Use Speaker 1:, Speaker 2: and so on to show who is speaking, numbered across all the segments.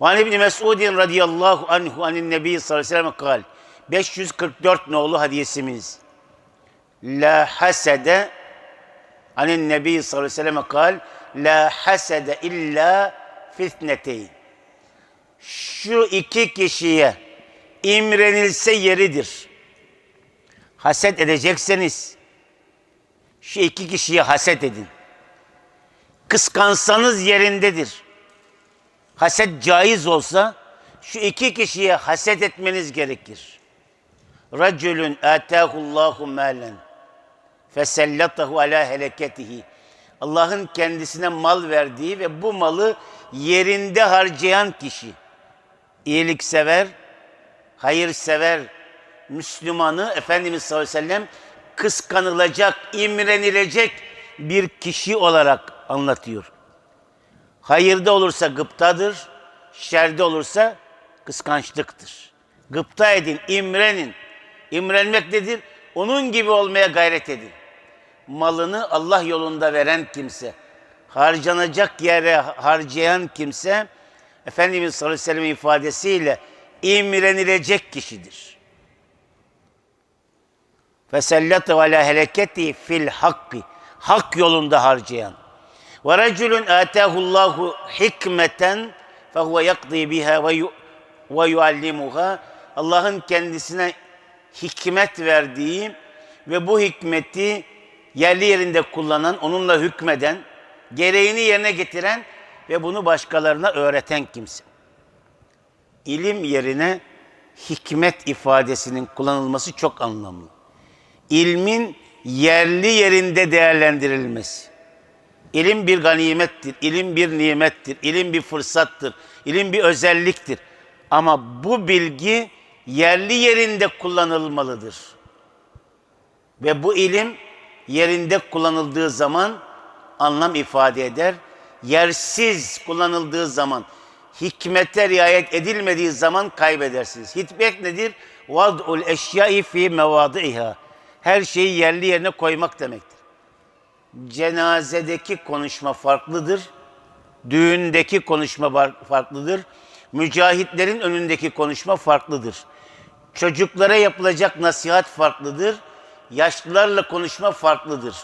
Speaker 1: Van İbni Mesudin radıyallahu anhu anin nebi sallallahu aleyhi ve sellem kal. 544 nolu hadisimiz. La hasede anin nebi sallallahu aleyhi ve sellem kal. La hasede illa fitneteyn. Şu iki kişiye imrenilse yeridir. Haset edecekseniz şu iki kişiye haset edin. Kıskansanız yerindedir. Haset caiz olsa şu iki kişiye haset etmeniz gerekir. Racülün atahullahu malen fesellatahu ala heleketihi. Allah'ın kendisine mal verdiği ve bu malı yerinde harcayan kişi. İyiliksever, hayırsever Müslümanı Efendimiz sallallahu aleyhi ve sellem kıskanılacak, imrenilecek bir kişi olarak anlatıyor. Hayırda olursa gıptadır, şerde olursa kıskançlıktır. Gıpta edin, imrenin. İmrenmek nedir? Onun gibi olmaya gayret edin. Malını Allah yolunda veren kimse, harcanacak yere harcayan kimse, Efendimiz sallallahu aleyhi ve sellem ifadesiyle imrenilecek kişidir. Fesellete ala heleketi fil hakkı. Hak yolunda harcayan. Ve reculun atahullahu hikmeten fehuve yakdi biha ve yu- ve yuallimuha. Allah'ın kendisine hikmet verdiği ve bu hikmeti yerli yerinde kullanan, onunla hükmeden, gereğini yerine getiren ve bunu başkalarına öğreten kimse. İlim yerine hikmet ifadesinin kullanılması çok anlamlı. İlmin yerli yerinde değerlendirilmesi. İlim bir ganimettir, ilim bir nimettir, ilim bir fırsattır, ilim bir özelliktir. Ama bu bilgi yerli yerinde kullanılmalıdır. Ve bu ilim yerinde kullanıldığı zaman anlam ifade eder. Yersiz kullanıldığı zaman, hikmete riayet edilmediği zaman kaybedersiniz. Hikmet nedir? Vad'ul eşyai fi mevadi'iha. Her şeyi yerli yerine koymak demektir. Cenazedeki konuşma farklıdır. Düğündeki konuşma farklıdır. Mücahitlerin önündeki konuşma farklıdır. Çocuklara yapılacak nasihat farklıdır. Yaşlılarla konuşma farklıdır.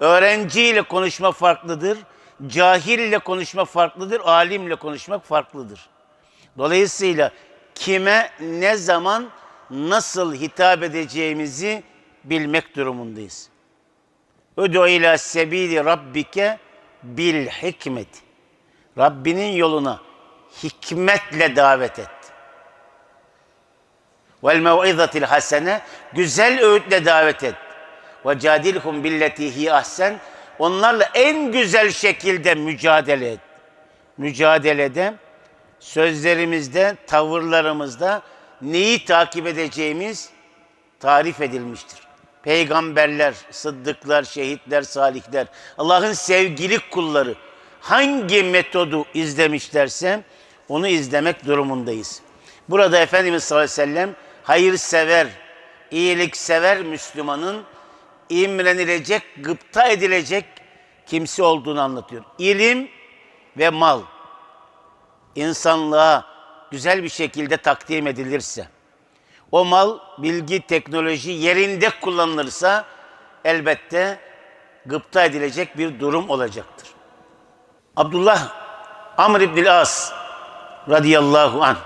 Speaker 1: Öğrenciyle konuşma farklıdır. Cahille konuşma farklıdır. Alimle konuşmak farklıdır. Dolayısıyla kime ne zaman nasıl hitap edeceğimizi bilmek durumundayız. Üdü ila sebili rabbike bil hikmet. Rabbinin yoluna hikmetle davet et. Vel mev'izatil hasene güzel öğütle davet et. Ve cadilhum billeti hi ahsen onlarla en güzel şekilde mücadele et. Mücadelede sözlerimizde, tavırlarımızda neyi takip edeceğimiz tarif edilmiştir. Peygamberler, sıddıklar, şehitler, salihler, Allah'ın sevgili kulları hangi metodu izlemişlerse onu izlemek durumundayız. Burada Efendimiz sallallahu aleyhi ve sellem hayırsever, iyiliksever Müslümanın imrenilecek, gıpta edilecek kimse olduğunu anlatıyor. İlim ve mal insanlığa güzel bir şekilde takdim edilirse, o mal, bilgi, teknoloji yerinde kullanılırsa elbette gıpta edilecek bir durum olacaktır. Abdullah Amr ibn As radıyallahu anh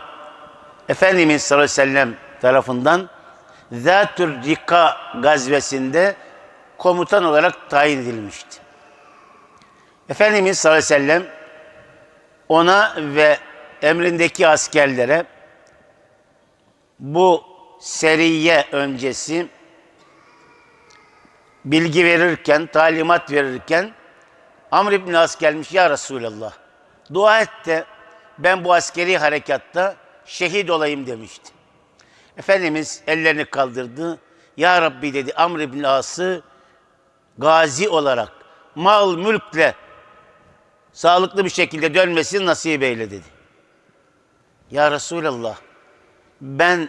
Speaker 1: Efendimiz sallallahu aleyhi ve sellem tarafından Zatür Rika gazvesinde komutan olarak tayin edilmişti. Efendimiz sallallahu aleyhi ve sellem ona ve emrindeki askerlere bu seriye öncesi bilgi verirken, talimat verirken Amr ibn As gelmiş ya Resulallah. Dua et de ben bu askeri harekatta şehit olayım demişti. Efendimiz ellerini kaldırdı. Ya Rabbi dedi Amr ibn As'ı gazi olarak mal mülkle sağlıklı bir şekilde dönmesini nasip eyle dedi. Ya Resulallah ben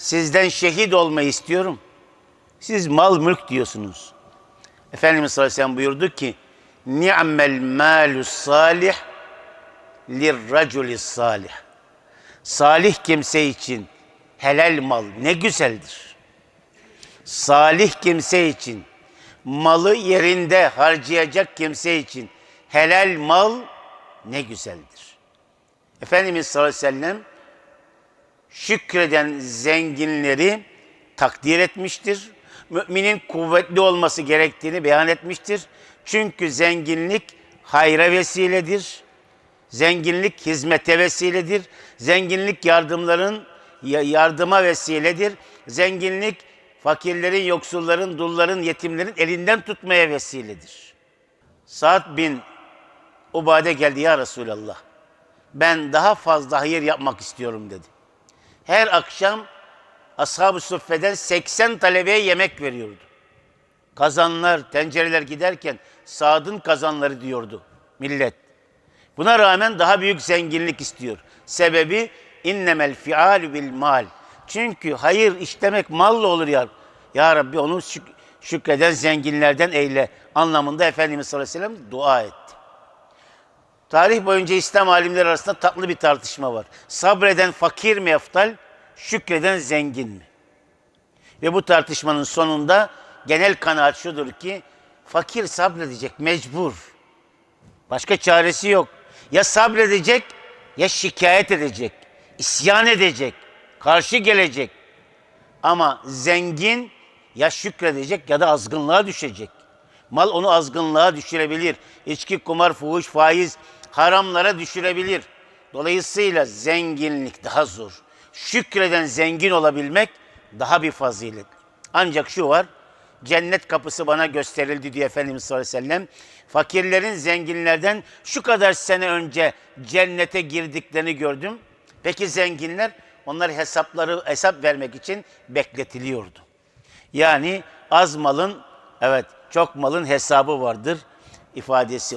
Speaker 1: sizden şehit olmayı istiyorum. Siz mal mülk diyorsunuz. Efendimiz sallallahu aleyhi ve sellem buyurdu ki ni'mel malus salih lirraculis salih. Salih kimse için helal mal ne güzeldir. Salih kimse için malı yerinde harcayacak kimse için helal mal ne güzeldir. Efendimiz sallallahu aleyhi ve sellem şükreden zenginleri takdir etmiştir. Müminin kuvvetli olması gerektiğini beyan etmiştir. Çünkü zenginlik hayra vesiledir. Zenginlik hizmete vesiledir. Zenginlik yardımların ya- yardıma vesiledir. Zenginlik fakirlerin, yoksulların, dulların, yetimlerin elinden tutmaya vesiledir. Saat bin Ubade geldi ya Resulallah. Ben daha fazla hayır yapmak istiyorum dedi. Her akşam Ashab-ı Suffe'den 80 talebeye yemek veriyordu. Kazanlar, tencereler giderken Sad'ın kazanları diyordu millet. Buna rağmen daha büyük zenginlik istiyor. Sebebi innemel fial bil mal. Çünkü hayır işlemek malla olur ya. Ya Rabbi onu şük- şükreden zenginlerden eyle anlamında Efendimiz sallallahu aleyhi ve sellem dua etti. Tarih boyunca İslam alimleri arasında tatlı bir tartışma var. Sabreden fakir mi eftal, şükreden zengin mi? Ve bu tartışmanın sonunda genel kanaat şudur ki fakir sabredecek mecbur. Başka çaresi yok. Ya sabredecek ya şikayet edecek, isyan edecek, karşı gelecek. Ama zengin ya şükredecek ya da azgınlığa düşecek. Mal onu azgınlığa düşürebilir. İçki, kumar, fuhuş, faiz haramlara düşürebilir. Dolayısıyla zenginlik daha zor. Şükreden zengin olabilmek daha bir fazilet. Ancak şu var, cennet kapısı bana gösterildi diyor Efendimiz sallallahu aleyhi ve sellem. Fakirlerin zenginlerden şu kadar sene önce cennete girdiklerini gördüm. Peki zenginler onlar hesapları hesap vermek için bekletiliyordu. Yani az malın evet çok malın hesabı vardır ifadesi